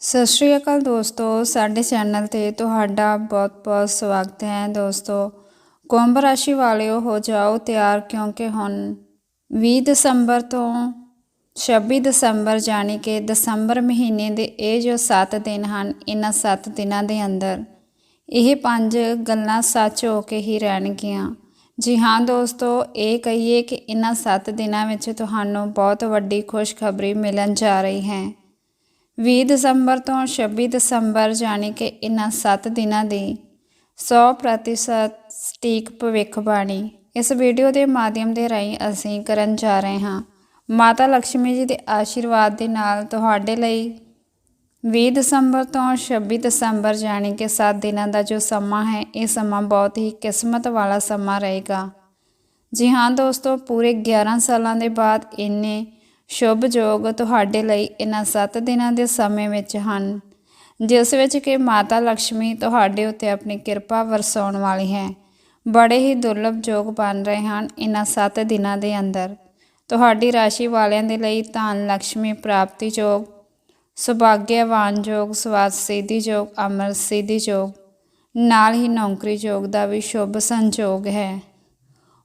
ਸਤਿ ਸ਼੍ਰੀ ਅਕਾਲ ਦੋਸਤੋ, ਸਾਡੇ ਚੈਨਲ ਤੇ ਤੁਹਾਡਾ ਬਹੁਤ-ਬਹੁਤ ਸਵਾਗਤ ਹੈ ਦੋਸਤੋ। ਕੁੰਭ ਰਾਸ਼ੀ ਵਾਲਿਓ, ਹੋ ਜਾਓ ਤਿਆਰ, ਕਿਉਂਕਿ ਹੁਣ 20 ਦਸੰਬਰ ਤੋਂ 26 ਦਸੰਬਰ, ਜਾਣੀ ਕਿ ਦਸੰਬਰ ਮਹੀਨੇ ਦੇ ਇਹ ਜੋ 7 ਦਿਨ ਹਨ, ਇਹਨਾਂ 7 ਦਿਨਾਂ ਦੇ ਅੰਦਰ ਇਹ ਪੰਜ ਗੱਲਾਂ ਸੱਚ ਹੋ ਕੇ ਹੀ ਰਹਿਣਗੀਆਂ। ਜੀ ਹਾਂ ਦੋਸਤੋ, ਇਹ ਕਹੀਏ ਕਿ ਇਹਨਾਂ 7 ਦਿਨਾਂ ਵਿੱਚ ਤੁਹਾਨੂੰ ਬਹੁਤ ਵੱਡੀ ਖੁਸ਼ਖਬਰੀ ਮਿਲਣ ਜਾ ਰਹੀ ਹੈ। 20 ਦਸੰਬਰ ਤੋਂ 26 ਦਸੰਬਰ ਜਾਣੀ ਕਿ ਇਹਨਾਂ 7 ਦਿਨਾਂ ਦੀ 100% ਸਟੀਕ ਭਵਿੱਖਬਾਣੀ। ਇਸ ਵੀਡੀਓ ਦੇ ਮਾਧਿਅਮ ਦੇ ਰਾਹੀਂ ਅਸੀਂ ਕਰਨ ਜਾ ਰਹੇ ਹਾਂ। ਮਾਤਾ ਲక్ష్ਮੀ ਜੀ ਦੇ ਆਸ਼ੀਰਵਾਦ ਦੇ ਨਾਲ ਤੁਹਾਡੇ ਲਈ 20 ਦਸੰਬਰ ਤੋਂ 26 ਦਸੰਬਰ ਜਾਣੀ ਕਿ 7 ਦਿਨਾਂ ਦਾ ਜੋ ਸਮਾਂ ਹੈ, ਇਹ ਸਮਾਂ ਬਹੁਤ ਹੀ ਕਿਸਮਤ ਵਾਲਾ ਸਮਾਂ ਰਹੇਗਾ। ਜੀ ਹਾਂ ਦੋਸਤੋ, ਪੂਰੇ 11 ਸਾਲਾਂ ਦੇ ਬਾਅਦ ਇਹਨੇ ਸ਼ੁਭ ਯੋਗ ਤੁਹਾਡੇ ਲਈ ਇਹਨਾਂ ਸੱਤ ਦਿਨਾਂ ਦੇ ਸਮੇਂ ਵਿੱਚ ਹਨ। ਜਿਸ ਵਿੱਚ ਕਿ ਮਾਤਾ ਲక్ష్ਮੀ ਤੁਹਾਡੇ ਉੱਤੇ ਆਪਣੀ ਕਿਰਪਾ ਵਰਸਾਉਣ ਵਾਲੀ ਹੈ। ਬੜੇ ਹੀ ਦੁਰਲਭ ਯੋਗ ਬਣ ਰਹੇ ਹਨ ਇਹਨਾਂ ਸੱਤ ਦਿਨਾਂ ਦੇ ਅੰਦਰ। ਤੁਹਾਡੀ ਰਾਸ਼ੀ ਵਾਲਿਆਂ ਦੇ ਲਈ ਧਨ ਲక్ష్ਮੀ ਪ੍ਰਾਪਤੀ ਯੋਗ ਸੁਭਾਗਿਆਵਾਨ ਯੋਗ ਸਵਾਦ ਸਿੱਧੀ ਯੋਗ ਅਮਰ ਸਿੱਧੀ ਯੋਗ ਨਾਲ ਹੀ ਨੌਕਰੀ ਯੋਗ ਦਾ ਵੀ ਸ਼ੁਭ ਸੰਯੋਗ ਹੈ।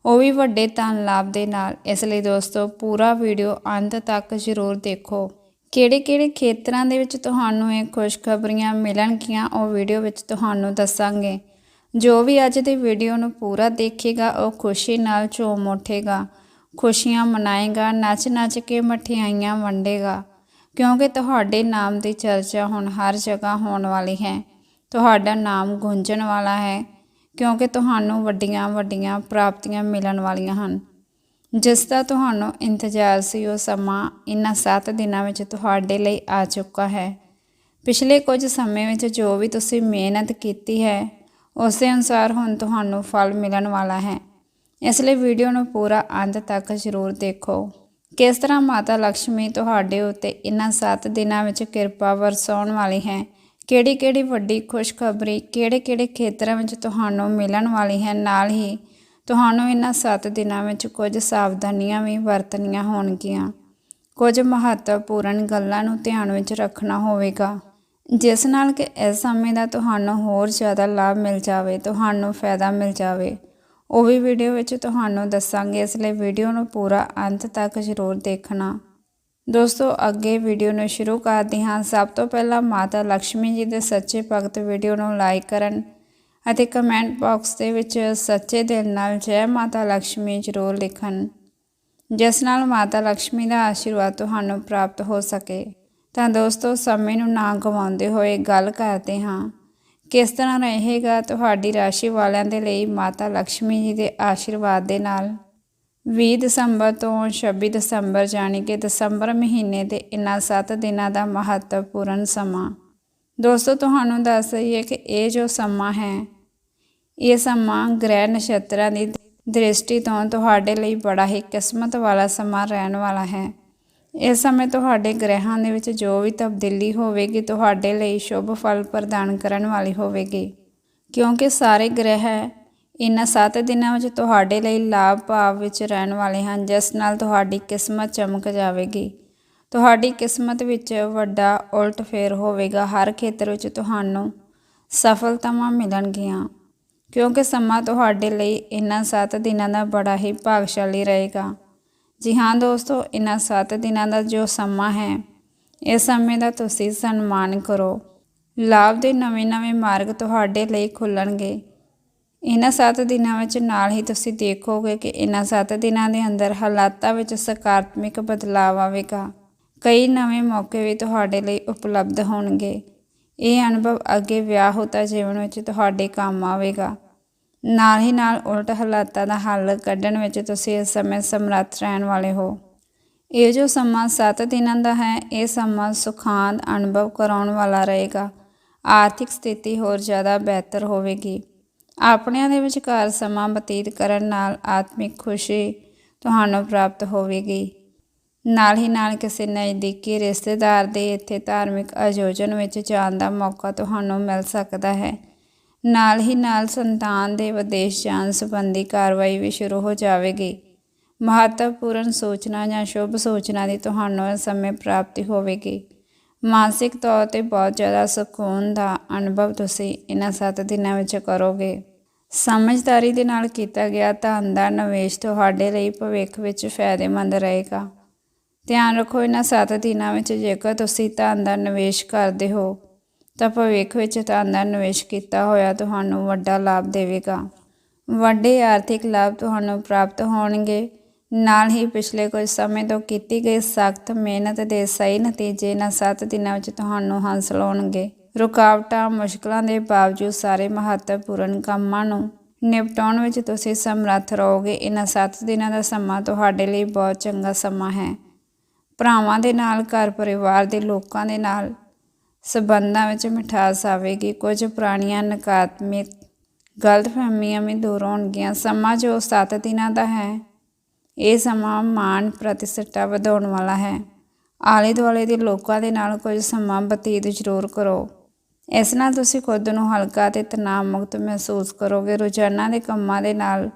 ਉਹ ਵੀ ਵੱਡੇ ਧਨ ਲਾਭ ਦੇ ਨਾਲ। ਇਸ ਲਈ ਦੋਸਤੋ, ਪੂਰਾ ਵੀਡੀਓ ਅੰਤ ਤੱਕ ਜ਼ਰੂਰ ਦੇਖੋ। ਕਿਹੜੇ-ਕਿਹੜੇ ਖੇਤਰਾਂ ਦੇ ਵਿੱਚ ਤੁਹਾਨੂੰ ਇਹ ਖੁਸ਼ਖਬਰੀਆਂ ਮਿਲਣਗੀਆਂ, ਉਹ ਵੀਡੀਓ ਵਿੱਚ ਤੁਹਾਨੂੰ ਦੱਸਾਂਗੇ। ਜੋ ਵੀ ਅੱਜ ਦੀ ਵੀਡੀਓ ਨੂੰ ਪੂਰਾ ਦੇਖੇਗਾ, ਉਹ ਖੁਸ਼ੀ ਨਾਲ ਝੂਮ ਉੱਠੇਗਾ, ਖੁਸ਼ੀਆਂ ਮਨਾਏਗਾ, ਨੱਚ-ਨੱਚ ਕੇ ਮਠਿਆਈਆਂ ਵੰਡੇਗਾ, ਕਿਉਂਕਿ ਤੁਹਾਡੇ ਨਾਮ ਦੀ ਚਰਚਾ ਹੁਣ ਹਰ ਜਗ੍ਹਾ ਹੋਣ ਵਾਲੀ ਹੈ। ਤੁਹਾਡਾ ਨਾਮ ਗੂੰਜਣ ਵਾਲਾ ਹੈ। ਕਿਉਂਕਿ ਤੁਹਾਨੂੰ ਵੱਡੀਆਂ ਵੱਡੀਆਂ ਪ੍ਰਾਪਤੀਆਂ ਮਿਲਣ ਵਾਲੀਆਂ ਹਨ। ਜਿਸ ਦਾ ਤੁਹਾਨੂੰ ਇੰਤਜ਼ਾਰ ਸੀ, ਉਹ ਸਮਾਂ ਇਨ੍ਹਾਂ 7 ਦਿਨਾਂ ਵਿੱਚ ਤੁਹਾਡੇ ਲਈ ਆ ਚੁੱਕਾ ਹੈ। ਪਿਛਲੇ ਕੁਝ ਸਮੇਂ ਵਿੱਚ ਜੋ ਵੀ ਤੁਸੀਂ ਮਿਹਨਤ ਕੀਤੀ ਹੈ, ਉਸ ਦੇ ਅਨੁਸਾਰ ਹੁਣ ਤੁਹਾਨੂੰ ਫਲ ਮਿਲਣ ਵਾਲਾ ਹੈ। ਇਸ ਲਈ ਵੀਡੀਓ ਨੂੰ ਪੂਰਾ ਅੰਤ ਤੱਕ ਜ਼ਰੂਰ ਦੇਖੋ। ਕਿਸ ਤਰ੍ਹਾਂ ਮਾਤਾ ਲక్ష్ਮੀ ਤੁਹਾਡੇ ਉੱਤੇ ਇਨ੍ਹਾਂ 7 ਦਿਨਾਂ ਵਿੱਚ ਕਿਰਪਾ ਵਰਸਾਉਣ ਵਾਲੀ ਹੈ ਕਿਹੜੀ ਕਿਹੜੀ ਵੱਡੀ ਖੁਸ਼ਖਬਰੀ ਕਿਹੜੇ ਕਿਹੜੇ ਖੇਤਰਾਂ ਵਿੱਚ ਤੁਹਾਨੂੰ ਮਿਲਣ ਵਾਲੀ ਹੈ? ਨਾਲ ਹੀ ਤੁਹਾਨੂੰ ਇਹਨਾਂ 7 ਦਿਨਾਂ ਵਿੱਚ ਕੁਝ ਸਾਵਧਾਨੀਆਂ ਵੀ ਵਰਤਣੀਆਂ ਹੋਣਗੀਆਂ। ਕੁਝ ਮਹੱਤਵਪੂਰਨ ਗੱਲਾਂ ਨੂੰ ਧਿਆਨ ਵਿੱਚ ਰੱਖਣਾ ਹੋਵੇਗਾ। ਜਿਸ ਨਾਲ ਕਿ ਇਸ ਸਮੇਂ ਦਾ ਤੁਹਾਨੂੰ ਹੋਰ ਜ਼ਿਆਦਾ ਲਾਭ ਮਿਲ ਜਾਵੇ, ਤੁਹਾਨੂੰ ਫਾਇਦਾ ਮਿਲ ਜਾਵੇ। ਉਹ ਵੀ ਵੀਡੀਓ ਵਿੱਚ ਤੁਹਾਨੂੰ ਦੱਸਾਂਗੇ। ਇਸ ਲਈ ਵੀਡੀਓ ਨੂੰ ਪੂਰਾ ਅੰਤ ਤੱਕ ਜ਼ਰੂਰ ਦੇਖਣਾ। ਦੋਸਤੋ, ਅੱਗੇ ਵੀਡੀਓ ਨੂੰ ਸ਼ੁਰੂ ਕਰਦੇ ਹਾਂ। ਸਭ ਤੋਂ ਪਹਿਲਾਂ ਮਾਤਾ ਲక్ష్ਮੀ ਜੀ ਦੇ ਸੱਚੇ ਭਗਤ ਵੀਡੀਓ ਨੂੰ ਲਾਈਕ ਕਰਨ ਅਤੇ ਕਮੈਂਟ ਬਾਕਸ ਦੇ ਵਿੱਚ ਸੱਚੇ ਦਿਲ ਨਾਲ ਜੈ ਮਾਤਾ ਲక్ష్ਮੀ ਜ਼ਰੂਰ ਲਿਖਣ, ਜਿਸ ਨਾਲ ਮਾਤਾ ਲక్ష్ਮੀ ਦਾ ਆਸ਼ੀਰਵਾਦ ਤੁਹਾਨੂੰ ਪ੍ਰਾਪਤ ਹੋ ਸਕੇ। ਤਾਂ ਦੋਸਤੋ, ਸਮੇਂ ਨੂੰ ਨਾ ਗਵਾਉਂਦੇ ਹੋਏ ਗੱਲ ਕਰਦੇ ਹਾਂ। ਕਿਸ ਤਰ੍ਹਾਂ ਰਹੇਗਾ ਤੁਹਾਡੀ ਰਾਸ਼ੀ ਵਾਲਿਆਂ ਦੇ ਲਈ ਮਾਤਾ ਲక్ష్ਮੀ ਜੀ ਦੇ ਆਸ਼ੀਰਵਾਦ ਦੇ ਨਾਲ? 20 ਦਸੰਬਰ ਤੋਂ 26 ਦਸੰਬਰ ਜਾਣੀ ਕਿ ਦਸੰਬਰ ਮਹੀਨੇ ਦੇ ਇਨ੍ਹਾਂ 7 ਦਿਨਾਂ ਦਾ ਮਹੱਤਵਪੂਰਨ ਸਮਾਂ। ਦੋਸਤੋ, ਤੁਹਾਨੂੰ ਦੱਸ ਦਈਏ ਕਿ ਇਹ ਜੋ ਸਮਾਂ ਹੈ, ਇਹ ਸਮਾਂ ਗ੍ਰਹਿ ਨਛੱਤਰਾਂ ਦੀ ਦ੍ਰਿਸ਼ਟੀ ਤੋਂ ਤੁਹਾਡੇ ਲਈ ਬੜਾ ਹੀ ਕਿਸਮਤ ਵਾਲਾ ਸਮਾਂ ਰਹਿਣ ਵਾਲਾ ਹੈ। ਇਸ ਸਮੇਂ ਤੁਹਾਡੇ ਗ੍ਰਹਿਾਂ ਦੇ ਵਿੱਚ ਜੋ ਵੀ ਤਬਦੀਲੀ ਹੋਵੇਗੀ, ਤੁਹਾਡੇ ਲਈ ਸ਼ੁਭ ਫਲ ਪ੍ਰਦਾਨ ਕਰਨ ਵਾਲੀ ਹੋਵੇਗੀ। ਕਿਉਂਕਿ ਸਾਰੇ ਗ੍ਰਹਿ ਇਨ੍ਹਾਂ 7 ਦਿਨਾਂ ਵਿੱਚ ਤੁਹਾਡੇ ਲਈ ਲਾਭ ਭਾਵ ਵਿੱਚ ਰਹਿਣ ਵਾਲੇ ਹਨ, ਜਿਸ ਨਾਲ ਤੁਹਾਡੀ ਕਿਸਮਤ ਚਮਕ ਜਾਵੇਗੀ। ਤੁਹਾਡੀ ਕਿਸਮਤ ਵਿੱਚ ਵੱਡਾ ਉਲਟ ਫੇਰ ਹੋਵੇਗਾ। ਹਰ ਖੇਤਰ ਵਿੱਚ ਤੁਹਾਨੂੰ ਸਫਲਤਾਵਾਂ ਮਿਲਣਗੀਆਂ, ਕਿਉਂਕਿ ਸਮਾਂ ਤੁਹਾਡੇ ਲਈ ਇਨ੍ਹਾਂ 7 ਦਿਨਾਂ ਦਾ ਬੜਾ ਹੀ ਭਾਗਸ਼ਾਲੀ ਰਹੇਗਾ। ਜੀ ਹਾਂ ਦੋਸਤੋ, ਇਨ੍ਹਾਂ 7 ਦਿਨਾਂ ਦਾ ਜੋ ਸਮਾਂ ਹੈ, ਇਸ ਸਮੇਂ ਦਾ ਤੁਸੀਂ ਸਨਮਾਨ ਕਰੋ। ਲਾਭ ਦੇ ਨਵੇਂ-ਨਵੇਂ ਮਾਰਗ ਤੁਹਾਡੇ ਲਈ ਖੁੱਲਣਗੇ। ਇਹਨਾਂ 7 ਦਿਨਾਂ ਵਿੱਚ ਨਾਲ ਹੀ ਤੁਸੀਂ ਦੇਖੋਗੇ ਕਿ ਇਹਨਾਂ 7 ਦਿਨਾਂ ਦੇ ਅੰਦਰ ਹਾਲਾਤਾਂ ਵਿੱਚ ਸਕਾਰਾਤਮਕ ਬਦਲਾਅ ਆਵੇਗਾ। ਕਈ ਨਵੇਂ ਮੌਕੇ ਵੀ ਤੁਹਾਡੇ ਲਈ ਉਪਲਬਧ ਹੋਣਗੇ। ਇਹ ਅਨੁਭਵ ਅੱਗੇ ਵਿਆਹ ਹੋਤਾ ਜੀਵਨ ਵਿੱਚ ਤੁਹਾਡੇ ਕੰਮ ਆਵੇਗਾ। ਨਾਲ ਹੀ ਨਾਲ ਉਲਟ ਹਾਲਾਤਾਂ ਦਾ ਹੱਲ ਕੱਢਣ ਵਿੱਚ ਤੁਸੀਂ ਇਸ ਸਮੇਂ ਸਮਰੱਥ ਰਹਿਣ ਵਾਲੇ ਹੋ। ਇਹ ਜੋ ਸਮਾਂ 7 ਦਿਨਾਂ ਦਾ ਹੈ, ਇਹ ਸਮਾਂ ਸੁਖਾਂਤ ਅਨੁਭਵ ਕਰਾਉਣ ਵਾਲਾ ਰਹੇਗਾ। ਆਰਥਿਕ ਸਥਿਤੀ ਹੋਰ ਜ਼ਿਆਦਾ ਬਿਹਤਰ ਹੋਵੇਗੀ। ਆਪਣਿਆਂ ਦੇ ਵਿਚਕਾਰ ਸਮਾਂ ਬਤੀਤ ਕਰਨ ਨਾਲ ਆਤਮਿਕ ਖੁਸ਼ੀ ਤੁਹਾਨੂੰ ਪ੍ਰਾਪਤ ਹੋਵੇਗੀ। ਨਾਲ ਹੀ ਨਾਲ ਕਿਸੇ ਨਜ਼ਦੀਕੀ ਰਿਸ਼ਤੇਦਾਰ ਦੇ ਇੱਥੇ ਧਾਰਮਿਕ ਆਯੋਜਨ ਵਿੱਚ ਜਾਣ ਦਾ ਮੌਕਾ ਤੁਹਾਨੂੰ ਮਿਲ ਸਕਦਾ ਹੈ। ਨਾਲ ਹੀ ਨਾਲ ਸੰਤਾਨ ਦੇ ਵਿਦੇਸ਼ ਜਾਣ ਸੰਬੰਧੀ ਕਾਰਵਾਈ ਵੀ ਸ਼ੁਰੂ ਹੋ ਜਾਵੇਗੀ। ਮਹੱਤਵਪੂਰਨ ਸੂਚਨਾ ਜਾਂ ਸ਼ੁਭ ਸੂਚਨਾ ਦੀ ਤੁਹਾਨੂੰ ਇਸ ਸਮੇਂ ਪ੍ਰਾਪਤੀ ਹੋਵੇਗੀ। ਮਾਨਸਿਕ ਤੌਰ ਤੇ ਬਹੁਤ ਜ਼ਿਆਦਾ ਸਕੂਨ ਦਾ ਅਨੁਭਵ ਤੁਸੀਂ ਇਹਨਾਂ 7 ਦਿਨਾਂ ਵਿੱਚ ਕਰੋਗੇ। ਸਮਝਦਾਰੀ ਦੇ ਨਾਲ ਕੀਤਾ ਗਿਆ ਧਨ ਦਾ ਨਿਵੇਸ਼ ਤੁਹਾਡੇ ਲਈ ਭਵਿੱਖ ਵਿੱਚ ਫਾਇਦੇਮੰਦ ਰਹੇਗਾ। ਧਿਆਨ ਰੱਖੋ ਇਹਨਾਂ 7 ਦਿਨਾਂ ਵਿੱਚ ਜੇਕਰ ਤੁਸੀਂ ਧਨ ਦਾ ਨਿਵੇਸ਼ ਕਰਦੇ ਹੋ, ਤਾਂ ਭਵਿੱਖ ਵਿੱਚ ਧਨ ਦਾ ਨਿਵੇਸ਼ ਕੀਤਾ ਹੋਇਆ ਤੁਹਾਨੂੰ ਵੱਡਾ ਲਾਭ ਦੇਵੇਗਾ। ਵੱਡੇ ਆਰਥਿਕ ਲਾਭ ਤੁਹਾਨੂੰ ਪ੍ਰਾਪਤ ਹੋਣਗੇ। ਨਾਲ ਹੀ ਪਿਛਲੇ ਕੁਝ ਸਮੇਂ ਤੋਂ ਕੀਤੀ ਗਈ ਸਖਤ ਮਿਹਨਤ ਦੇ ਸਹੀ ਨਤੀਜੇ ਇਹਨਾਂ 7 ਦਿਨਾਂ ਵਿੱਚ ਤੁਹਾਨੂੰ ਹਾਸਲ ਹੋਣਗੇ। ਰੁਕਾਵਟਾਂ, ਮੁਸ਼ਕਲਾਂ ਦੇ ਬਾਵਜੂਦ ਸਾਰੇ ਮਹੱਤਵਪੂਰਨ ਕੰਮਾਂ ਨੂੰ ਨਿਪਟਾਉਣ ਵਿੱਚ ਤੁਸੀਂ ਸਮਰੱਥ ਰਹੋਗੇ। ਇਹਨਾਂ 7 ਦਿਨਾਂ ਦਾ ਸਮਾਂ ਤੁਹਾਡੇ ਲਈ ਬਹੁਤ ਚੰਗਾ ਸਮਾਂ ਹੈ। ਭਰਾਵਾਂ ਦੇ ਨਾਲ, ਘਰ ਪਰਿਵਾਰ ਦੇ ਲੋਕਾਂ ਦੇ ਨਾਲ ਸਬੰਧਾਂ ਵਿੱਚ ਮਿਠਾਸ ਆਵੇਗੀ। ਕੁਝ ਪੁਰਾਣੀਆਂ ਨਕਾਰਾਤਮਕ, ਗਲਤਫਹਿਮੀਆਂ ਵੀ ਦੂਰ ਹੋਣਗੀਆਂ। ਸਮਾਂ ਜੋ 7 ਦਿਨਾਂ ਦਾ ਹੈ ਇਹ ਸਮਾਂ ਮਾਣ ਪ੍ਰਤੀਸ਼ਠਾ ਵਧਾਉਣ ਵਾਲਾ ਹੈ। ਆਲੇ ਦੁਆਲੇ ਦੇ ਲੋਕਾਂ ਦੇ ਨਾਲ ਕੁਝ ਸਮਾਂ ਬਤੀਤ ਜ਼ਰੂਰ ਕਰੋ। ਇਸ ਨਾਲ ਤੁਸੀਂ ਖੁਦ ਨੂੰ ਹਲਕਾ ਤੇ ਤਣਾਅ ਮੁਕਤ ਮਹਿਸੂਸ ਕਰੋਗੇ ਰੋਜ਼ਾਨਾ ਦੇ ਕੰਮਾਂ ਦੇ ਨਾਲ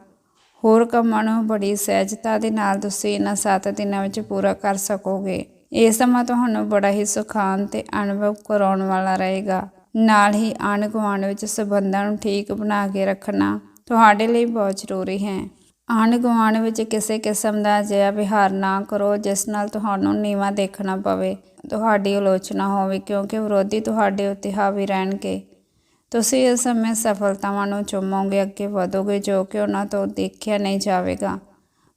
ਹੋਰ ਕੰਮਾਂ ਨੂੰ ਬੜੀ ਸਹਿਜਤਾ ਦੇ ਨਾਲ ਤੁਸੀਂ ਇਹਨਾਂ 7 ਦਿਨਾਂ ਵਿੱਚ ਪੂਰਾ ਕਰ ਸਕੋਗੇ। ਇਹ ਸਮਾਂ ਤੁਹਾਨੂੰ ਬੜਾ ਹੀ ਸੁਖਾਨ ਤੇ ਅਨੁਭਵ ਕਰਾਉਣ ਵਾਲਾ ਰਹੇਗਾ। ਨਾਲ ਹੀ ਆਂਢ ਗੁਆਂਢ ਵਿੱਚ ਸਬੰਧਾਂ ਨੂੰ ਠੀਕ ਬਣਾ ਕੇ ਰੱਖਣਾ ਤੁਹਾਡੇ ਲਈ ਬਹੁਤ ਜ਼ਰੂਰੀ ਹੈ। ਆਂਢ ਗੁਆਂਢ ਵਿੱਚ ਕਿਸੇ ਕਿਸਮ ਦਾ ਅਜਿਹਾ ਵਿਹਾਰ ਨਾ ਕਰੋ, ਜਿਸ ਨਾਲ ਤੁਹਾਨੂੰ ਨੀਵਾਂ ਦੇਖਣਾ ਪਵੇ, ਤੁਹਾਡੀ ਆਲੋਚਨਾ ਹੋਵੇ, ਕਿਉਂਕਿ ਵਿਰੋਧੀ ਤੁਹਾਡੇ ਉੱਤੇ ਹਾਵੀ ਰਹਿਣਗੇ। ਤੁਸੀਂ ਇਸ ਸਮੇਂ ਸਫਲਤਾਵਾਂ ਨੂੰ ਚੁੰਮੋਗੇ, ਅੱਗੇ ਵਧੋਗੇ, ਜੋ ਕਿ ਉਹਨਾਂ ਤੋਂ ਦੇਖਿਆ ਨਹੀਂ ਜਾਵੇਗਾ।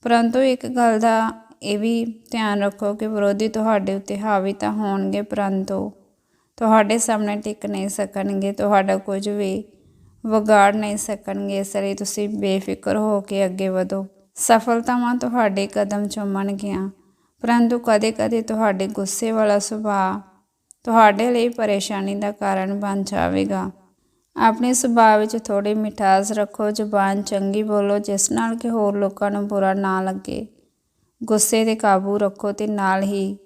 ਪਰੰਤੂ ਇੱਕ ਗੱਲ ਦਾ ਇਹ ਵੀ ਧਿਆਨ ਰੱਖੋ ਕਿ ਵਿਰੋਧੀ ਤੁਹਾਡੇ ਉੱਤੇ ਹਾਵੀ ਤਾਂ ਹੋਣਗੇ, ਪਰੰਤੂ ਤੁਹਾਡੇ ਸਾਹਮਣੇ ਟਿਕ ਨਹੀਂ ਸਕਣਗੇ, ਤੁਹਾਡਾ ਕੁਝ ਵੀ ਵਿਗਾੜ ਨਹੀਂ ਸਕਣਗੇ। ਇਸ ਲਈ ਤੁਸੀਂ ਬੇਫਿਕਰ ਹੋ ਕੇ ਅੱਗੇ ਵਧੋ। ਸਫਲਤਾਵਾਂ ਤੁਹਾਡੇ ਕਦਮ ਚੁੰਮਣਗੀਆਂ, ਪਰੰਤੂ ਕਦੇ-ਕਦੇ ਤੁਹਾਡੇ ਗੁੱਸੇ ਵਾਲਾ ਸੁਭਾਅ ਤੁਹਾਡੇ ਲਈ ਪਰੇਸ਼ਾਨੀ ਦਾ ਕਾਰਨ ਬਣ ਜਾਵੇਗਾ। ਆਪਣੇ ਸੁਭਾਅ ਵਿੱਚ ਥੋੜੀ ਮਿਠਾਸ ਰੱਖੋ, ਜ਼ੁਬਾਨ ਚੰਗੀ ਬੋਲੋ, ਜਿਸ ਨਾਲ ਕਿ ਹੋਰ ਲੋਕਾਂ ਨੂੰ ਬੁਰਾ ਨਾ ਲੱਗੇ। ਗੁੱਸੇ ਤੇ ਕਾਬੂ ਰੱਖੋ ਤੇ ਨਾਲ ਹੀ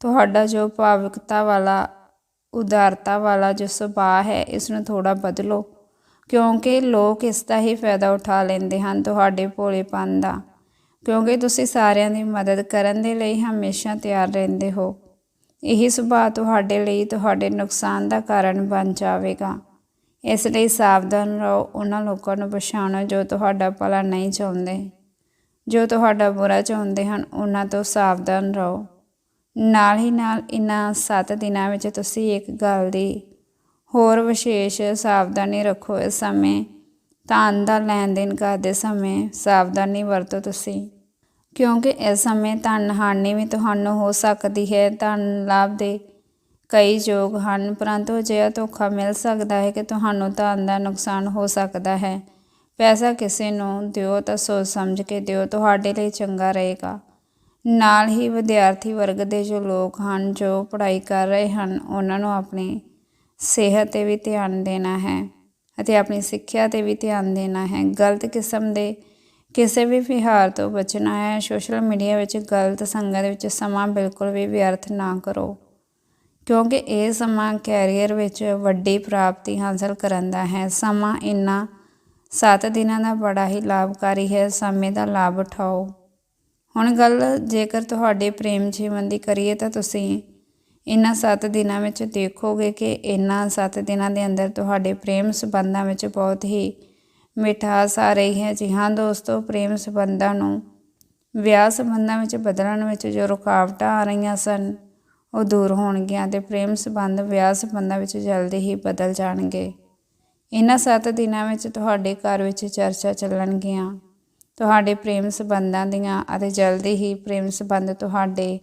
ਤੁਹਾਡਾ ਜੋ ਭਾਵਿਕਤਾ ਵਾਲਾ, ਉਦਾਰਤਾ ਵਾਲਾ ਜੋ ਸੁਭਾਅ ਹੈ, ਇਸ ਨੂੰ ਥੋੜਾ ਬਦਲੋ। ਕਿਉਂਕਿ ਲੋਕ ਇਸ ਦਾ ਹੀ ਫਾਇਦਾ ਉਠਾ ਲੈਂਦੇ ਹਨ ਤੁਹਾਡੇ ਭੋਲੇਪਨ ਦਾ। ਕਿਉਂਕਿ ਤੁਸੀਂ ਸਾਰਿਆਂ ਦੀ ਮਦਦ ਕਰਨ ਦੇ ਲਈ ਹਮੇਸ਼ਾ ਤਿਆਰ ਰਹਿੰਦੇ ਹੋ। ਇਹੀ ਸੁਭਾਅ ਤੁਹਾਡੇ ਲਈ ਤੁਹਾਡੇ ਨੁਕਸਾਨ ਦਾ ਕਾਰਨ ਬਣ ਜਾਵੇਗਾ। ਇਸ ਲਈ ਸਾਵਧਾਨ ਰਹੋ, ਉਹਨਾਂ ਲੋਕਾਂ ਨੂੰ ਪਛਾਣੋ ਜੋ ਤੁਹਾਡਾ ਭਲਾ ਨਹੀਂ ਚਾਹੁੰਦੇ। ਜੋ ਤੁਹਾਡਾ ਬੁਰਾ ਚਾਹੁੰਦੇ ਹਨ, ਉਹਨਾਂ ਤੋਂ ਸਾਵਧਾਨ ਰਹੋ। ਨਾਲ ਹੀ ਨਾਲ ਇਹਨਾਂ 7 ਦਿਨਾਂ ਵਿੱਚ ਤੁਸੀਂ ਇੱਕ ਗੱਲ ਦੀ ਹੋਰ ਵਿਸ਼ੇਸ਼ ਸਾਵਧਾਨੀ ਰੱਖੋ ਇਸ ਸਮੇਂ। ਧਨ ਦਾ ਲੈਣ ਦੇਣ ਕਰਦੇ ਸਮੇਂ ਸਾਵਧਾਨੀ ਵਰਤੋ ਤੁਸੀਂ। ਕਿਉਂਕਿ ਇਸ ਸਮੇਂ ਧਨ ਹਾਨੀ ਵੀ ਤੁਹਾਨੂੰ ਹੋ ਸਕਦੀ ਹੈ। ਧਨ ਲਾਭ ਦੇ ਕਈ ਯੋਗ ਹਨ, ਪਰੰਤੂ ਅਜਿਹਾ ਧੋਖਾ ਮਿਲ ਸਕਦਾ ਹੈ ਕਿ ਤੁਹਾਨੂੰ ਧਨ ਦਾ ਨੁਕਸਾਨ ਹੋ ਸਕਦਾ ਹੈ। ਪੈਸਾ ਕਿਸੇ ਨੂੰ ਦਿਓ ਤਾਂ ਸੋਚ ਸਮਝ ਕੇ ਦਿਓ, ਤੁਹਾਡੇ ਲਈ ਚੰਗਾ ਰਹੇਗਾ। ਨਾਲ ਹੀ ਵਿਦਿਆਰਥੀ ਵਰਗ ਦੇ ਜੋ ਲੋਕ ਹਨ, ਜੋ ਪੜ੍ਹਾਈ ਕਰ ਰਹੇ ਹਨ, ਉਹਨਾਂ ਨੂੰ ਆਪਣੀ ਸਿਹਤ 'ਤੇ ਵੀ ਧਿਆਨ ਦੇਣਾ ਹੈ ਅਤੇ ਆਪਣੀ ਸਿੱਖਿਆ 'ਤੇ ਵੀ ਧਿਆਨ ਦੇਣਾ ਹੈ। ਗਲਤ ਕਿਸਮ ਦੇ ਕਿਸੇ ਵੀ ਵਿਹਾਰ ਤੋਂ ਬਚਣਾ ਹੈ। ਸੋਸ਼ਲ ਮੀਡੀਆ ਵਿੱਚ ਗਲਤ ਸੰਗਤ ਵਿੱਚ ਸਮਾਂ ਬਿਲਕੁਲ ਵੀ ਵਿਅਰਥ ਨਾ ਕਰੋ, ਕਿਉਂਕਿ ਇਹ ਸਮਾਂ ਕੈਰੀਅਰ ਵਿੱਚ ਵੱਡੀ ਪ੍ਰਾਪਤੀ ਹਾਸਲ ਕਰਨ ਦਾ ਹੈ। ਸਮਾਂ ਇੰਨਾ 7 ਦਿਨਾਂ ਦਾ ਬੜਾ ਹੀ ਲਾਭਕਾਰੀ ਹੈ। ਸਮੇਂ ਦਾ ਲਾਭ ਉਠਾਓ। ਹੁਣ ਗੱਲ ਜੇਕਰ ਤੁਹਾਡੇ ਪ੍ਰੇਮ ਜੀਵਨ ਦੀ ਕਰੀਏ ਤਾਂ ਤੁਸੀਂ ਇਹਨਾਂ 7 ਦਿਨਾਂ ਵਿੱਚ ਦੇਖੋਗੇ ਕਿ ਇਹਨਾਂ 7 ਦਿਨਾਂ ਦੇ ਅੰਦਰ ਤੁਹਾਡੇ ਪ੍ਰੇਮ ਸੰਬੰਧਾਂ ਵਿੱਚ ਬਹੁਤ ਹੀ ਮਿਠਾਸ ਆ ਰਹੀ ਹੈ। ਜੀ ਹਾਂ ਦੋਸਤੋ, ਪ੍ਰੇਮ ਸੰਬੰਧਾਂ ਨੂੰ, ਵਿਆਹ ਸੰਬੰਧਾਂ ਵਿੱਚ ਬਦਲਣ ਵਿੱਚ ਜੋ ਰੁਕਾਵਟਾਂ ਆ ਰਹੀਆਂ ਸਨ, ਉਹ ਦੂਰ ਹੋਣਗੀਆਂ ਤੇ ਪ੍ਰੇਮ ਸੰਬੰਧ, ਵਿਆਹ ਸੰਬੰਧਾਂ ਵਿੱਚ ਜਲਦੀ ਹੀ ਬਦਲ ਜਾਣਗੇ। ਇਹਨਾਂ 7 ਦਿਨਾਂ ਵਿੱਚ ਤੁਹਾਡੇ ਘਰ ਵਿੱਚ ਚਰਚਾ ਚੱਲਣਗੀਆਂ। ਤੁਹਾਡੇ ਪ੍ਰੇਮ ਸੰਬੰਧਾਂ ਦੀਆਂ ਅਤੇ ਜਲਦੀ ਹੀ ਪ੍ਰੇਮ ਸੰਬੰਧ ਤੁਹਾਡੇ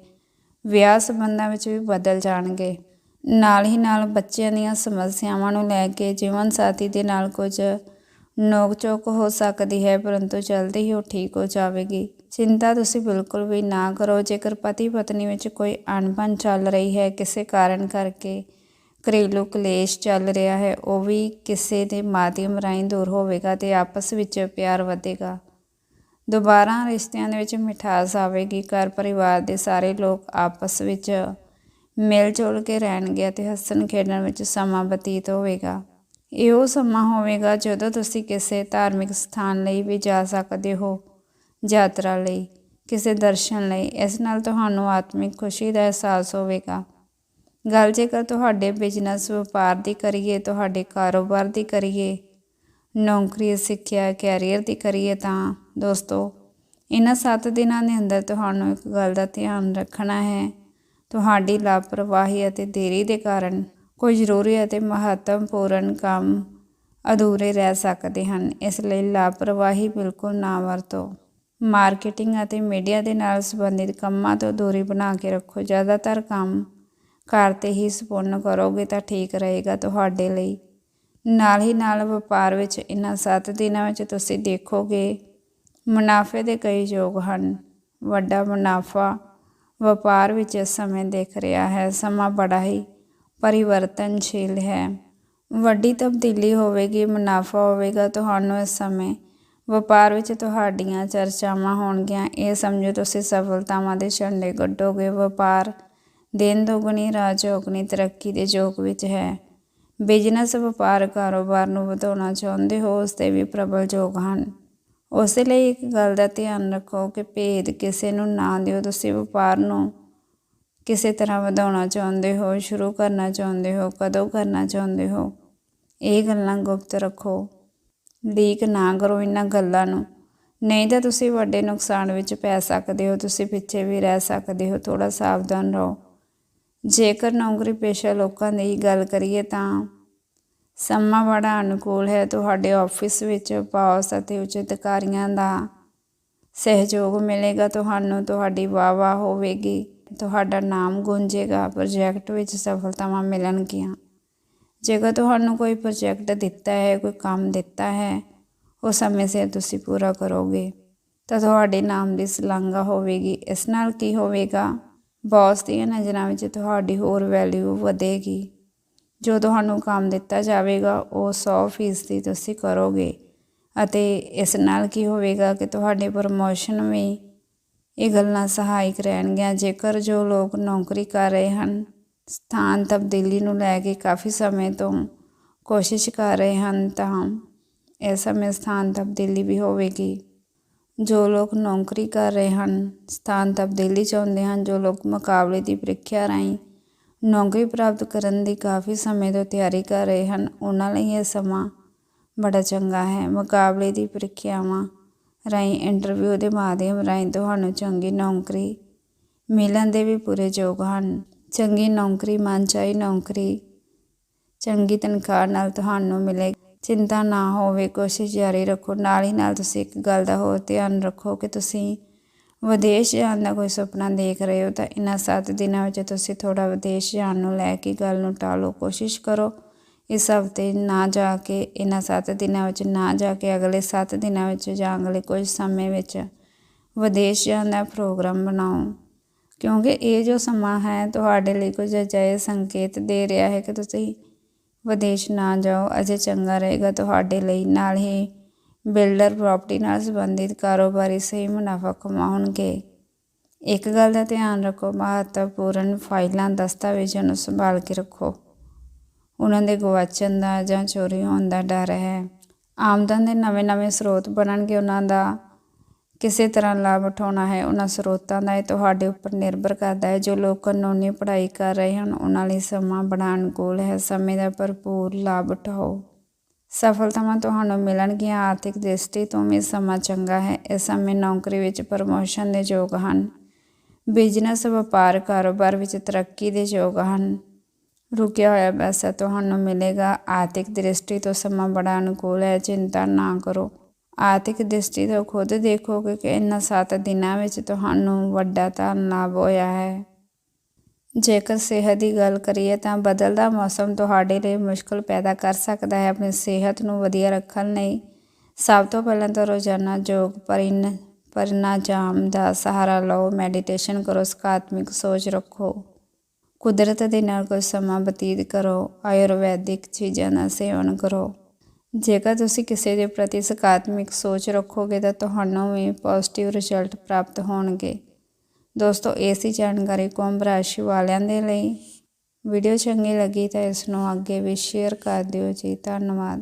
ਵਿਆਹ ਸੰਬੰਧਾਂ ਵਿੱਚ ਵੀ ਬਦਲ ਜਾਣਗੇ। ਨਾਲ ਹੀ ਨਾਲ ਬੱਚਿਆਂ ਦੀਆਂ ਸਮੱਸਿਆਵਾਂ ਨੂੰ ਲੈ ਕੇ ਜੀਵਨ ਸਾਥੀ ਦੇ ਨਾਲ ਕੁਝ ਨੋਕ ਚੋਕ ਹੋ ਸਕਦੀ ਹੈ, ਪਰੰਤੂ ਜਲਦੀ ਹੀ ਉਹ ਠੀਕ ਹੋ ਜਾਵੇਗੀ। ਚਿੰਤਾ ਤੁਸੀਂ ਬਿਲਕੁਲ ਵੀ ਨਾ ਕਰੋ। ਜੇਕਰ ਪਤੀ ਪਤਨੀ ਵਿੱਚ ਕੋਈ ਅਣਬਣ ਚੱਲ ਰਹੀ ਹੈ, ਕਿਸੇ ਕਾਰਨ ਕਰਕੇ ਘਰੇਲੂ ਕਲੇਸ਼ ਚੱਲ ਰਿਹਾ ਹੈ, ਉਹ ਵੀ ਕਿਸੇ ਦੇ ਮਾਧਿਅਮ ਰਾਹੀਂ ਦੂਰ ਹੋਵੇਗਾ ਤੇ ਆਪਸ ਵਿੱਚ ਪਿਆਰ ਵਧੇਗਾ। ਦੁਬਾਰਾ ਰਿਸ਼ਤਿਆਂ ਦੇ ਵਿੱਚ ਮਿਠਾਸ ਆਵੇਗੀ, ਘਰ ਪਰਿਵਾਰ ਦੇ ਸਾਰੇ ਲੋਕ ਆਪਸ ਵਿੱਚ ਮਿਲ ਜੁਲ ਕੇ ਰਹਿਣਗੇ ਅਤੇ ਹੱਸਣ ਖੇਡਣ ਵਿੱਚ ਸਮਾਂ ਬਤੀਤ ਹੋਵੇਗਾ। ਇਹ ਉਹ ਸਮਾਂ ਹੋਵੇਗਾ ਜਦੋਂ ਤੁਸੀਂ ਕਿਸੇ ਧਾਰਮਿਕ ਸਥਾਨ ਲਈ ਵੀ ਜਾ ਸਕਦੇ ਹੋ, ਯਾਤਰਾ ਲਈ, ਕਿਸੇ ਦਰਸ਼ਨ ਲਈ। ਇਸ ਨਾਲ ਤੁਹਾਨੂੰ ਆਤਮਿਕ ਖੁਸ਼ੀ ਦਾ ਅਹਿਸਾਸ ਹੋਵੇਗਾ। ਗੱਲ ਜੇਕਰ ਤੁਹਾਡੇ ਬਿਜ਼ਨਸ ਵਪਾਰ ਦੀ ਕਰੀਏ, ਤੁਹਾਡੇ ਕਾਰੋਬਾਰ ਦੀ ਕਰੀਏ ਨੌਕਰੀ ਸਿੱਖਿਆ ਕੈਰੀਅਰ ਦੀ ਕਰੀਏ ਤਾਂ, ਦੋਸਤੋ, ਇਹਨਾਂ 7 ਦਿਨਾਂ ਦੇ ਅੰਦਰ ਤੁਹਾਨੂੰ ਇੱਕ ਗੱਲ ਦਾ ਧਿਆਨ ਰੱਖਣਾ ਹੈ। ਤੁਹਾਡੀ ਲਾਪਰਵਾਹੀ ਅਤੇ ਦੇਰੀ ਦੇ ਕਾਰਨ ਕੋਈ ਜ਼ਰੂਰੀ ਅਤੇ ਮਹੱਤਵਪੂਰਨ ਕੰਮ ਅਧੂਰੇ ਰਹਿ ਸਕਦੇ ਹਨ। ਇਸ ਲਈ ਲਾਪਰਵਾਹੀ ਬਿਲਕੁਲ ਨਾ ਵਰਤੋ। ਮਾਰਕੀਟਿੰਗ ਅਤੇ ਮੀਡੀਆ ਦੇ ਨਾਲ ਸੰਬੰਧਿਤ ਕੰਮਾਂ ਤੋਂ ਦੂਰੀ ਬਣਾ ਕੇ ਰੱਖੋ। ਜ਼ਿਆਦਾਤਰ ਕੰਮ ਘਰ ਤੇ ਹੀ ਸੰਪੂਰਨ ਕਰੋਗੇ ਤਾਂ ਠੀਕ ਰਹੇਗਾ ਤੁਹਾਡੇ ਲਈ। ਨਾਲ ਹੀ ਨਾਲ ਵਪਾਰ ਵਿੱਚ ਇਹਨਾਂ 7 ਦਿਨਾਂ ਵਿੱਚ ਤੁਸੀਂ ਦੇਖੋਗੇ ਮੁਨਾਫੇ ਦੇ ਕਈ ਯੋਗ ਹਨ। ਵੱਡਾ ਮੁਨਾਫਾ ਵਪਾਰ ਵਿੱਚ ਇਸ ਸਮੇਂ ਦੇਖ ਰਿਹਾ ਹੈ। ਸਮਾਂ ਬੜਾ ਹੀ ਪਰਿਵਰਤਨਸ਼ੀਲ ਹੈ। ਵੱਡੀ ਤਬਦੀਲੀ ਹੋਵੇਗੀ, ਮੁਨਾਫਾ ਹੋਵੇਗਾ, ਤੁਹਾਨੂੰ ਇਸ ਸਮੇਂ ਵਪਾਰ ਵਿੱਚ ਤੁਹਾਡੀਆਂ ਚਰਚਾਵਾਂ ਹੋਣਗੀਆਂ। ਇਹ ਸਮਝੋ, ਤੁਸੀਂ ਸਫਲਤਾਵਾਂ ਦੇ ਝੰਡੇ ਗੱਡੋਗੇ ਵਪਾਰ ਦਿਨ ਦੁਗਣੀ, ਰਾਜ ਚੌਗਣੀ ਤਰੱਕੀ ਦੇ ਯੋਗ ਵਿੱਚ ਹੈ। ਬਿਜ਼ਨਸ ਵਪਾਰ ਕਾਰੋਬਾਰ ਨੂੰ ਵਧਾਉਣਾ ਚਾਹੁੰਦੇ ਹੋ, ਉਸ ਤੇ ਵੀ ਪ੍ਰਬਲ ਯੋਗ ਹਨ। ਉਸੇ ਲਈ ਇੱਕ ਗੱਲ ਦਾ ਧਿਆਨ ਰੱਖੋ ਕਿ ਭੇਦ ਕਿਸੇ ਨੂੰ ਨਾ ਦਿਓ। ਤੁਸੀਂ ਵਪਾਰ ਨੂੰ ਕਿਸੇ ਤਰ੍ਹਾਂ ਵਧਾਉਣਾ ਚਾਹੁੰਦੇ ਹੋ, ਸ਼ੁਰੂ ਕਰਨਾ ਚਾਹੁੰਦੇ ਹੋ, ਕਦੋਂ ਕਰਨਾ ਚਾਹੁੰਦੇ ਹੋ, ਇਹ ਗੱਲਾਂ ਗੁਪਤ ਰੱਖੋ। ਲੀਕ ਨਾ ਕਰੋ ਇਹਨਾਂ ਗੱਲਾਂ ਨੂੰ। ਨਹੀਂ ਤਾਂ ਤੁਸੀਂ ਵੱਡੇ ਨੁਕਸਾਨ ਵਿੱਚ ਪੈ ਸਕਦੇ ਹੋ, ਤੁਸੀਂ ਪਿੱਛੇ ਵੀ ਰਹਿ ਸਕਦੇ ਹੋ ਥੋੜਾ ਸਾਵਧਾਨ ਰਹੋ। ਜੇਕਰ ਨੌਕਰੀ ਪੇਸ਼ਾ ਲੋਕਾਂ ਦੀ ਗੱਲ ਕਰੀਏ ਤਾਂ ਸਮਾਂ ਬੜਾ ਅਨੁਕੂਲ ਹੈ। ਤੁਹਾਡੇ ਆਫਿਸ ਵਿੱਚ ਬੌਸ ਅਤੇ ਉੱਚ ਅਧਿਕਾਰੀਆਂ ਦਾ ਸਹਿਯੋਗ ਮਿਲੇਗਾ। ਤੁਹਾਨੂੰ ਤੁਹਾਡੀ ਵਾਹ-ਵਾਹ ਹੋਵੇਗੀ। ਤੁਹਾਡਾ ਨਾਮ ਗੂੰਜੇਗਾ। ਪ੍ਰੋਜੈਕਟ ਵਿੱਚ ਸਫਲਤਾਵਾਂ ਮਿਲਣਗੀਆਂ। ਜੇਕਰ ਤੁਹਾਨੂੰ ਕੋਈ ਪ੍ਰੋਜੈਕਟ ਦਿੱਤਾ ਹੈ, ਕੋਈ ਕੰਮ ਦਿੱਤਾ ਹੈ, ਉਹ ਸਮੇਂ ਸਿਰ ਤੁਸੀਂ ਪੂਰਾ ਕਰੋਗੇ ਤਾਂ ਤੁਹਾਡੇ ਨਾਮ ਦੀ ਸਲਾਂਘਾ ਹੋਵੇਗੀ। ਇਸ ਨਾਲ ਕੀ ਹੋਵੇਗਾ? ਬੌਸ ਦੀਆਂ ਨਜ਼ਰਾਂ ਵਿੱਚ ਤੁਹਾਡੀ ਹੋਰ ਵੈਲਿਊ ਵਧੇਗੀ। ਜੋ ਤੁਹਾਨੂੰ ਕੰਮ ਦਿੱਤਾ ਜਾਵੇਗਾ, ਉਹ 100% ਤੁਸੀਂ ਕਰੋਗੇ ਅਤੇ ਇਸ ਨਾਲ ਕੀ ਹੋਵੇਗਾ ਕਿ ਤੁਹਾਡੀ ਪ੍ਰਮੋਸ਼ਨ ਵੀ ਇਹ ਗੱਲਾਂ ਸਹਾਇਕ ਰਹਿਣਗੀਆਂ। ਜੇਕਰ ਜੋ ਲੋਕ ਨੌਕਰੀ ਕਰ ਰਹੇ ਹਨ, ਸਥਾਨ ਤਬਦੀਲੀ ਨੂੰ ਲੈ ਕੇ ਕਾਫੀ ਸਮੇਂ ਤੋਂ ਕੋਸ਼ਿਸ਼ ਕਰ ਰਹੇ ਹਨ, ਤਾਂ ਇਸ ਸਮੇਂ ਸਥਾਨ ਤਬਦੀਲੀ ਵੀ ਹੋਵੇਗੀ। ਜੋ ਲੋਕ ਨੌਕਰੀ ਕਰ ਰਹੇ ਹਨ, ਸਥਾਨ ਤਬਦੀਲੀ ਚਾਹੁੰਦੇ ਹਨ, ਜੋ ਲੋਕ ਮੁਕਾਬਲੇ ਦੀ ਪ੍ਰੀਖਿਆ ਰਾਹੀਂ ਨੌਕਰੀ ਪ੍ਰਾਪਤ ਕਰਨ ਦੀ ਕਾਫੀ ਸਮੇਂ ਤੋਂ ਤਿਆਰੀ ਕਰ ਰਹੇ ਹਨ, ਉਹਨਾਂ ਲਈ ਇਹ ਸਮਾਂ ਬੜਾ ਚੰਗਾ ਹੈ। ਮੁਕਾਬਲੇ ਦੀ ਪ੍ਰੀਖਿਆਵਾਂ ਰਾਹੀਂ ਇੰਟਰਵਿਊ ਦੇ ਮਾਧਿਅਮ ਰਾਹੀਂ ਤੁਹਾਨੂੰ ਚੰਗੀ ਨੌਕਰੀ ਮਿਲਣ ਦੇ ਵੀ ਪੂਰੇ ਯੋਗ ਹਨ। ਚੰਗੀ ਨੌਕਰੀ ਮਨਚਾਹੀ ਨੌਕਰੀ ਚੰਗੀ ਤਨਖਾਹ ਨਾਲ ਤੁਹਾਨੂੰ ਮਿਲੇ ਚਿੰਤਾ ਨਾ ਹੋਵੇ, ਕੋਸ਼ਿਸ਼ ਜਾਰੀ ਰੱਖੋ। ਨਾਲ ਹੀ ਨਾਲ ਤੁਸੀਂ ਇੱਕ ਗੱਲ ਦਾ ਹੋਰ ਧਿਆਨ ਰੱਖੋ ਕਿ ਤੁਸੀਂ ਵਿਦੇਸ਼ ਜਾਣ ਦਾ ਕੋਈ ਸੁਪਨਾ ਦੇਖ ਰਹੇ ਹੋ, ਤਾਂ ਇਹਨਾਂ 7 ਦਿਨਾਂ ਵਿੱਚ ਤੁਸੀਂ ਥੋੜਾ ਵਿਦੇਸ਼ ਜਾਣ ਨੂੰ ਲੈ ਕੇ ਗੱਲ ਨੂੰ ਟਾਲੋ। ਕੋਸ਼ਿਸ਼ ਕਰੋ ਇਸ ਹਫ਼ਤੇ ਨਾ ਜਾ ਕੇ, ਇਹਨਾਂ 7 ਦਿਨਾਂ ਵਿੱਚ ਨਾ ਜਾ ਕੇ, ਅਗਲੇ 7 ਦਿਨਾਂ ਵਿੱਚ ਜਾਂ ਅਗਲੇ ਕੁਝ ਸਮੇਂ ਵਿੱਚ ਵਿਦੇਸ਼ ਜਾਣ ਦਾ ਪ੍ਰੋਗਰਾਮ ਬਣਾਓ। ਕਿਉਂਕਿ ਇਹ ਜੋ ਸਮਾਂ ਹੈ, ਤੁਹਾਡੇ ਲਈ ਕੁਝ ਅਜਿਹੇ ਸੰਕੇਤ ਦੇ ਰਿਹਾ ਹੈ ਕਿ ਤੁਸੀਂ ਵਿਦੇਸ਼ ਨਾ ਜਾਓ, ਅਜੇ ਚੰਗਾ ਰਹੇਗਾ ਤੁਹਾਡੇ ਲਈ। ਨਾਲ ਹੀ ਬਿਲਡਰ ਪ੍ਰਾਪਰਟੀ ਨਾਲ ਸੰਬੰਧਿਤ ਕਾਰੋਬਾਰੀ ਸਹੀ ਮੁਨਾਫਾ ਕਮਾਉਣਗੇ। ਇੱਕ ਗੱਲ ਦਾ ਧਿਆਨ ਰੱਖੋ, ਮਹੱਤਵਪੂਰਨ ਫਾਈਲਾਂ ਦਸਤਾਵੇਜ਼ਾਂ ਨੂੰ ਸੰਭਾਲ ਕੇ ਰੱਖੋ। ਉਹਨਾਂ ਦੇ ਗਵਾਚਣ ਦਾ ਜਾਂ ਚੋਰੀ ਹੋਣ ਦਾ ਡਰ ਹੈ। ਆਮਦਨ ਦੇ ਨਵੇਂ-ਨਵੇਂ ਸਰੋਤ ਬਣਨਗੇ, ਉਹਨਾਂ ਦਾ ਕਿਸੇ ਤਰ੍ਹਾਂ ਲਾਭ ਉਠਾਉਣਾ ਹੈ, ਉਹਨਾਂ ਸਰੋਤਾਂ ਦਾ ਇਹ ਤੁਹਾਡੇ ਉੱਪਰ ਨਿਰਭਰ ਕਰਦਾ ਹੈ। ਜੋ ਲੋਕ ਕਾਨੂੰਨੀ ਪੜ੍ਹਾਈ ਕਰ ਰਹੇ ਹਨ, ਉਹਨਾਂ ਲਈ ਸਮਾਂ ਬੜਾ ਅਨੁਕੂਲ ਹੈ। ਸਮੇਂ ਦਾ ਭਰਪੂਰ ਲਾਭ ਉਠਾਓ। ਸਫਲਤਾਵਾਂ ਤੁਹਾਨੂੰ ਮਿਲਣਗੀਆਂ। ਆਰਥਿਕ ਦ੍ਰਿਸ਼ਟੀ ਤੋਂ ਵੀ ਸਮਾਂ ਚੰਗਾ ਹੈ। ਇਸ ਸਮੇਂ ਨੌਕਰੀ ਵਿੱਚ ਪ੍ਰਮੋਸ਼ਨ ਦੇ ਯੋਗ ਹਨ। ਬਿਜ਼ਨਸ ਵਪਾਰ, ਕਾਰੋਬਾਰ ਵਿੱਚ ਤਰੱਕੀ ਦੇ ਯੋਗ ਹਨ। ਰੁਕਿਆ ਹੋਇਆ ਪੈਸਾ ਤੁਹਾਨੂੰ ਮਿਲੇਗਾ। ਆਰਥਿਕ ਦ੍ਰਿਸ਼ਟੀ ਤੋਂ ਸਮਾਂ ਬੜਾ ਅਨੁਕੂਲ ਹੈ। ਚਿੰਤਾ ਨਾ ਕਰੋ। ਆਰਥਿਕ ਦ੍ਰਿਸ਼ਟੀ ਤੋਂ ਖੁਦ ਦੇਖੋਗੇ ਕਿ ਇਹਨਾਂ 7 ਦਿਨਾਂ ਵਿੱਚ ਤੁਹਾਨੂੰ ਵੱਡਾ ਧਨ ਲਾਭ ਹੋਇਆ ਹੈ। ਜੇਕਰ ਸਿਹਤ ਦੀ ਗੱਲ ਕਰੀਏ ਤਾਂ ਬਦਲਦਾ ਮੌਸਮ ਤੁਹਾਡੇ ਲਈ ਮੁਸ਼ਕਲ ਪੈਦਾ ਕਰ ਸਕਦਾ ਹੈ। ਆਪਣੀ ਸਿਹਤ ਨੂੰ ਵਧੀਆ ਰੱਖਣ ਲਈ ਸਭ ਤੋਂ ਪਹਿਲਾਂ ਤਾਂ ਰੋਜ਼ਾਨਾ ਯੋਗ ਪਰਿਨ ਪਰਨਾਜਾਮ ਦਾ ਸਹਾਰਾ ਲਓ। ਮੈਡੀਟੇਸ਼ਨ ਕਰੋ, ਸਕਾਰਾਤਮਕ ਸੋਚ ਰੱਖੋ। ਕੁਦਰਤ ਦੇ ਨਾਲ ਕੁਝ ਸਮਾਂ ਬਤੀਤ ਕਰੋ। ਆਯੁਰਵੈਦਿਕ ਚੀਜ਼ਾਂ ਦਾ ਸੇਵਨ ਕਰੋ। ਜੇਕਰ ਤੁਸੀਂ ਕਿਸੇ ਦੇ ਪ੍ਰਤੀ ਸਕਾਰਾਤਮਕ ਸੋਚ ਰੱਖੋਗੇ ਤਾਂ ਤੁਹਾਨੂੰ ਵੀ ਪੋਜ਼ਿਟਿਵ ਰਿਜ਼ਲਟ ਪ੍ਰਾਪਤ ਹੋਣਗੇ। ਦੋਸਤੋ, ਇਹ ਸੀ ਜਾਣਕਾਰੀ ਕੁੰਭ ਰਾਸ਼ੀ ਵਾਲਿਆਂ ਦੇ ਲਈ। ਵੀਡੀਓ ਚੰਗੀ ਲੱਗੀ ਤਾਂ ਇਸ ਨੂੰ ਅੱਗੇ ਵੀ ਸ਼ੇਅਰ ਕਰ ਦਿਓ ਜੀ। ਧੰਨਵਾਦ।